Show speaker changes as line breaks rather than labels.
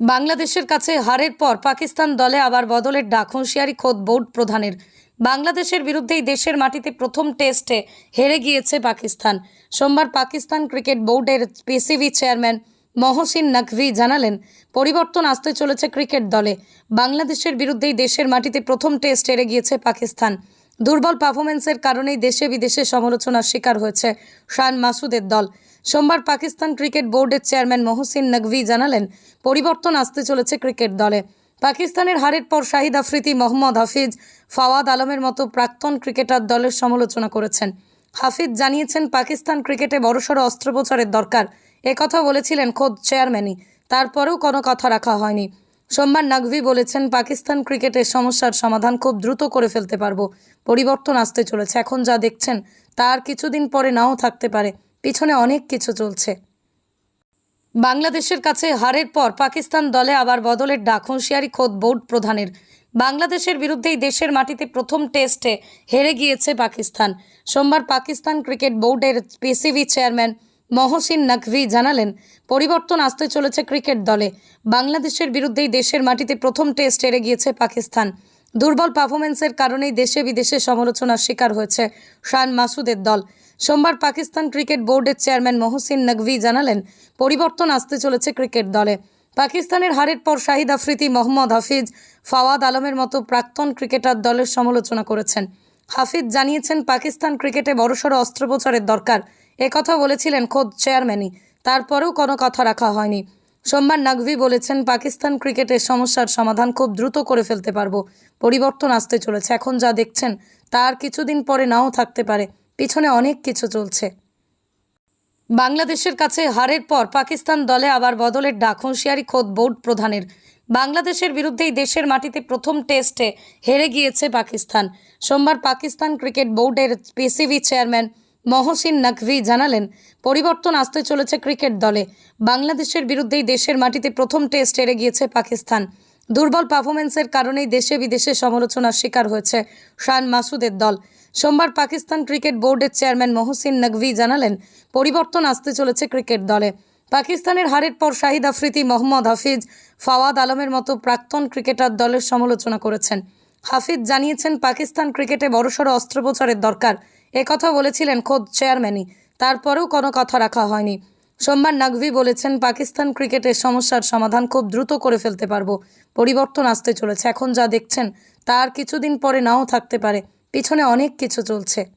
বাংলাদেশের কাছে হারের পর পাকিস্তান দলে আবার বদলের ডাক, হুঁশিয়ারি খোদ বোর্ড প্রধানের। বাংলাদেশের বিরুদ্ধেই দেশের মাটিতে প্রথম টেস্টে হেরে গিয়েছে পাকিস্তান। সোমবার পাকিস্তান ক্রিকেট বোর্ডের পিসিবি চেয়ারম্যান মহসিন নকভি জানালেন, পরিবর্তন আসতে চলেছে ক্রিকেট দলে। বাংলাদেশের বিরুদ্ধেই দেশের মাটিতে প্রথম টেস্ট হেরে গিয়েছে পাকিস্তান। দুর্বল পারফরমেন্সের কারণেই দেশে বিদেশে সমালোচনার শিকার হয়েছে শান মাসুদের দল। সোমবার পাকিস্তান ক্রিকেট বোর্ডের চেয়ারম্যান মহসিন নকভি জানালেন, পরিবর্তন আসতে চলেছে ক্রিকেট দলে। পাকিস্তানের হারের পর শাহিদ আফ্রিদি, মোহাম্মদ হাফিজ, ফাওয়াদ আলমের মতো প্রাক্তন ক্রিকেটার দলের সমালোচনা করেছেন। হাফিজ জানিয়েছেন, পাকিস্তান ক্রিকেটে বড়সড় অস্ত্রোপচারের দরকার। একথা বলেছিলেন খোদ চেয়ারম্যানই। তারপরেও কোনো কথা রাখা হয়নি। সোমবার নাকভি বলেছেন, পাকিস্তান ক্রিকেটের সমস্যার সমাধান খুব দ্রুত করে ফেলতে পারব। পরিবর্তন আসতে চলেছে। এখন যা দেখছেন তার কিছুদিন পরে নাও থাকতে পারে। পিছনে অনেক কিছু চলছে। বাংলাদেশের কাছে হারের পর পাকিস্তান দলে আবার বদলের ডাক, হুঁশিয়ারি খোদ বোর্ড প্রধানের। বাংলাদেশের বিরুদ্ধেই দেশের মাটিতে প্রথম টেস্টে হেরে গিয়েছে পাকিস্তান। সোমবার পাকিস্তান ক্রিকেট বোর্ডের পিসিবি চেয়ারম্যান মহসিন নকভি জানালেন, পরিবর্তন আসতে চলেছে ক্রিকেট দলে। বাংলাদেশের বিরুদ্ধেই দেশের মাটিতে প্রথম টেস্ট হেরে গিয়েছে পাকিস্তান। দুর্বল পারফরমেন্সের কারণেই দেশে বিদেশে সমালোচনার শিকার হয়েছে শান মাসুদের দল। সোমবার পাকিস্তান ক্রিকেট বোর্ডের চেয়ারম্যান মহসিন নকভি জানালেন, পরিবর্তন আসতে চলেছে ক্রিকেট দলে। পাকিস্তানের হারের পর শাহিদ আফ্রিদি, মোহাম্মদ হাফিজ, ফাওয়াদ আলমের মতো প্রাক্তন ক্রিকেটার দলের সমালোচনা করেছেন। হাফিজ জানিয়েছেন, পাকিস্তান ক্রিকেটে বড়সড় অস্ত্রোপচারের দরকার। একথা বলেছিলেন খোদ চেয়ারম্যানই। তারপরেও কোনো কথা রাখা হয়নি। সোমবার নাকভি বলেছেন, পাকিস্তান ক্রিকেটের সমস্যার সমাধান খুব দ্রুত করে ফেলতে পারব। পরিবর্তন আসতে চলেছে। এখন যা দেখছেন তার কিছুদিন পরে নাও থাকতে পারে। পিছনে অনেক কিছু চলছে। বাংলাদেশের কাছে হারের পর পাকিস্তান দলে আবার বদলের ডাক, হুঁশিয়ারি খোদ বোর্ড প্রধানের। বাংলাদেশের বিরুদ্ধেই দেশের মাটিতে প্রথম টেস্টে হেরে গিয়েছে পাকিস্তান। সোমবার পাকিস্তান ক্রিকেট বোর্ডের পিসিবি চেয়ারম্যান মহসিন নকভি জানালেন, পরিবর্তন আসতে চলেছে ক্রিকেট দলে। বাংলাদেশের বিরুদ্ধেই দেশের মাটিতে প্রথম টেস্ট হেরে গিয়েছে পাকিস্তান। দুর্বল পারফরমেন্সের কারণেই দেশে বিদেশে সমালোচনার শিকার হয়েছে শান মাসুদের দল। সোমবার পাকিস্তান ক্রিকেট বোর্ডের চেয়ারম্যান মহসিন নকভি জানালেন, পরিবর্তন আসতে চলেছে ক্রিকেট দলে। পাকিস্তানের হারের পর শাহিদ আফ্রিদি, মোহাম্মদ হাফিজ, ফাওয়াদ আলমের মতো প্রাক্তন ক্রিকেটার দলের সমালোচনা করেছেন। হাফিজ জানিয়েছেন, পাকিস্তান ক্রিকেটে বড়সড় অস্ত্রোপচারের দরকার। কথা বলেছিলেন খোদ চেয়ারম্যানই। তারপরেও কোনো কথা রাখা হয়নি। সোমবার নাগভি বলেছেন, পাকিস্তান ক্রিকেটের সমস্যার সমাধান খুব দ্রুত করে ফেলতে পারব। পরিবর্তন আসতে চলেছে। এখন যা দেখছেন, তার কিছুদিন পরে নাও থাকতে পারে। পিছনে অনেক কিছু চলছে।